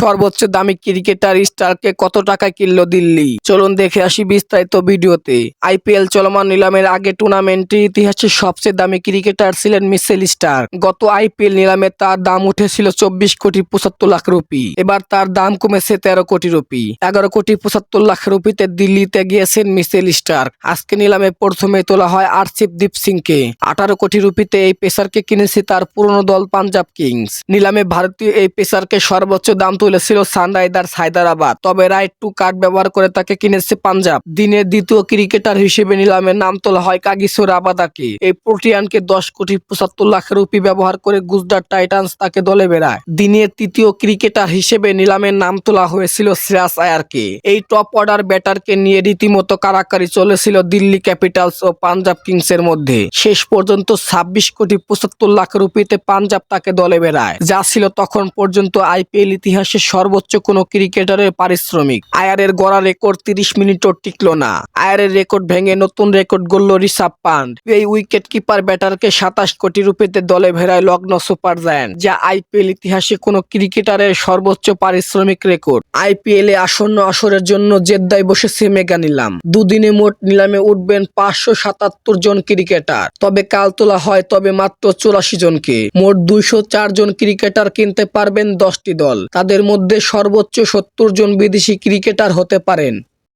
সর্বোচ্চ দামি ক্রিকেটার স্টারকে কত টাকা কিনলো দিল্লি? চলুন দেখে আসি বিস্তারিত ভিডিওতে। আইপিএল চলমান নিলামের আগে টুর্নামেন্টের ইতিহাসে সবচেয়ে দামি ক্রিকেটার ছিলেন মিসেল স্টার। গত আইপিএল নিলামে তার দাম উঠেছিল চব্বিশ কোটি পঁচাত্তর লাখ রুপি। এবার তার দাম কমেছে তেরো কোটি রুপি। এগারো কোটি পঁচাত্তর লাখ রুপিতে দিল্লিতে গিয়েছেন মিসেল স্টার। আজকে নিলামে প্রথমে তোলা হয় আরসিপ দীপ সিংকে আঠারো কোটি রুপিতে এই পেসারকে কিনেছে তার পুরনো দল পাঞ্জাব কিংস। নিলামে ভারতীয় এই পেসারকে সর্বোচ্চ দাম তুলেছিল সানরাইজার্স হায়দ্রাবাদ তবে রাইট টু কার্ড ব্যবহার করে তাকে কিনেছে পাঞ্জাব। দিনের দ্বিতীয় ক্রিকেটার হিসেবে নিলামে নাম তোলা হয় কাগিসোর আবাদাকে। এই প্রোটিয়ানকে দশ কোটি পঁচাত্তর লাখ রুপি ব্যবহার করে গুজরাট টাইটান্স তাকে দলে বেড়ায়। দিনের তৃতীয় ক্রিকেটার হিসেবে নিলামের নাম তোলা হয়েছিল শ্রেয়াস আয়ারকে। এই টপ অর্ডার ব্যাটারকে নিয়ে রীতিমতো কারাকারি চলেছিল দিল্লি ক্যাপিটালস ও পাঞ্জাব কিংসের মধ্যে। শেষ পর্যন্ত ছাব্বিশ কোটি পঁচাত্তর লাখ রুপিতে পাঞ্জাব তাকে দলে বেড়ায়। যা ছিল তখন পর্যন্ত আইপিএল ইতিহাসে সর্বোচ্চ কোনো ক্রিকেটারের পারিশ্রমিক। আয়ারের গড়া রেকর্ড তিরিশ মিনিটও টিকলো না। আয়ারের রেকর্ড ভেঙে নতুন রেকর্ড গড়ল ঋষভ পান্ড এই উইকেট কিপার ব্যাটারকে সাতাশ কোটি রুপিতে দলে ভেড়ায় লগ্ন সুপার জায়ান্ট, যা আইপিএল ইতিহাসে কোনো ক্রিকেটারের সর্বোচ্চ পারিশ্রমিক রেকর্ড। আইপিএল এ আসন্ন আসরের জন্য জেদ্দায় বসেছে মেগা নিলাম। দুদিনে মোট নিলামে উঠবেন পাঁচশো সাতাত্তর জন ক্রিকেটার। তবে কাল তোলা হয় তবে মাত্র চুরাশি জনকে। মোট দুইশো চার জন ক্রিকেটার কিনতে পারবেন দশটি দল। তাদের মধ্যে সর্বোচ্চ সত্তর জন বিদেশি ক্রিকেটার হতে পারেন।